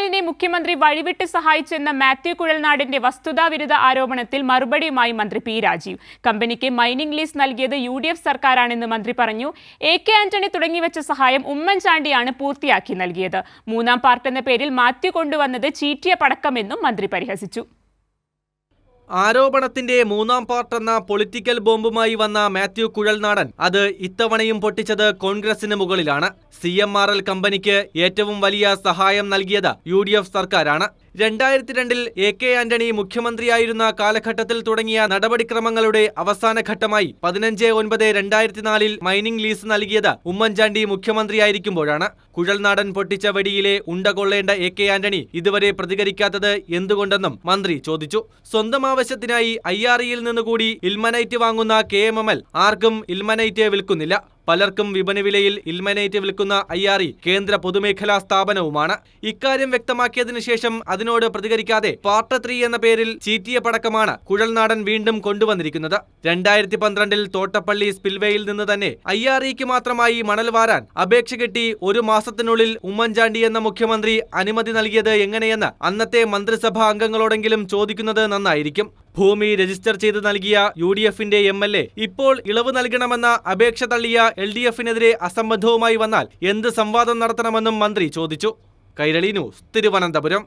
എല്ലിനെ മുഖ്യമന്ത്രി വഴിവിട്ട് സഹായിച്ചെന്ന മാത്യു കുഴൽനാടിന്റെ വസ്തുതാവിരുദ്ധ ആരോപണത്തിൽ മറുപടിയുമായി മന്ത്രി പി രാജീവ്. കമ്പനിക്ക് മൈനിംഗ് ലീസ് നൽകിയത് യു ഡി എഫ് സർക്കാരാണെന്ന് മന്ത്രി പറഞ്ഞു. എ കെ ആന്റണി തുടങ്ങിവെച്ച സഹായം ഉമ്മൻചാണ്ടിയാണ് പൂർത്തിയാക്കി നൽകിയത്. മൂന്നാം പാർട്ടെന്ന പേരിൽ മാത്യു കൊണ്ടുവന്നത് ചീറ്റിയ പടക്കമെന്നും മന്ത്രി പരിഹസിച്ചു. ആരോപണത്തിന്റെ മൂന്നാം പാർട്ട് എന്ന പൊളിറ്റിക്കൽ ബോംബുമായി വന്ന മാത്യു കുഴൽനാടൻ അത് ഇത്തവണയും പൊട്ടിച്ചത് കോൺഗ്രസിന് മുകളിലാണ്. സി എം ആർ എൽ കമ്പനിക്ക് ഏറ്റവും വലിയ സഹായം നൽകിയത് യു ഡി എഫ് സർക്കാരാണ്. രണ്ടായിരത്തി രണ്ടിൽ എ കെ ആന്റണി മുഖ്യമന്ത്രിയായിരുന്ന കാലഘട്ടത്തിൽ തുടങ്ങിയ നടപടിക്രമങ്ങളുടെ അവസാന ഘട്ടമായി പതിനഞ്ച് ഒൻപത് രണ്ടായിരത്തി നാലിൽ മൈനിംഗ് ലീസ് നൽകിയത് ഉമ്മൻചാണ്ടി മുഖ്യമന്ത്രിയായിരിക്കുമ്പോഴാണ്. കുഴൽനാടൻ പൊട്ടിച്ച വെടിയിലെ ഉണ്ടകൊള്ളേണ്ട എ കെ ആന്റണി ഇതുവരെ പ്രതികരിക്കാത്തത് എന്തുകൊണ്ടെന്നും മന്ത്രി ചോദിച്ചു. സ്വന്തം ആവശ്യത്തിനായി ഐ ആർ ഇയിൽ നിന്നുകൂടി ഇൽമനൈറ്റ് വാങ്ങുന്ന കെ എം എം എൽ ആർക്കും ഇൽമനൈറ്റ് വിൽക്കുന്നില്ല. പലർക്കും വിപണി വിലയിൽ ഇൽമനേറ്റ് വിൽക്കുന്ന ഇ കേന്ദ്ര പൊതുമേഖലാ സ്ഥാപനവുമാണ്. ഇക്കാര്യം വ്യക്തമാക്കിയതിനു ശേഷം അതിനോട് പ്രതികരിക്കാതെ പാർട്ട് ത്രീ എന്ന പേരിൽ ചീറ്റിയ പടക്കമാണ് കുഴൽനാടൻ വീണ്ടും കൊണ്ടുവന്നിരിക്കുന്നത്. രണ്ടായിരത്തി പന്ത്രണ്ടിൽ തോട്ടപ്പള്ളി സ്പിൽവേയിൽ നിന്ന് തന്നെ ഇക്ക് മാത്രമായി മണൽ വാരാൻ അപേക്ഷ കിട്ടി ഒരു മാസത്തിനുള്ളിൽ ഉമ്മൻചാണ്ടി എന്ന മുഖ്യമന്ത്രി അനുമതി നൽകിയത് എങ്ങനെയെന്ന് അന്നത്തെ മന്ത്രിസഭാ അംഗങ്ങളോടെങ്കിലും ചോദിക്കുന്നത് നന്നായിരിക്കും. ഭൂമി രജിസ്റ്റർ ചെയ്ത് നൽകിയ യു ഡി എഫിന്റെ എം എൽ എ. ഇപ്പോൾ ഇളവ് നൽകണമെന്ന അപേക്ഷ തള്ളിയ എൽ ഡി എഫിനെതിരെ അസംബന്ധവുമായി വന്നാൽ എന്ത് സംവാദം നടത്തണമെന്നും മന്ത്രി ചോദിച്ചു. കൈരളി ന്യൂസ് തിരുവനന്തപുരം.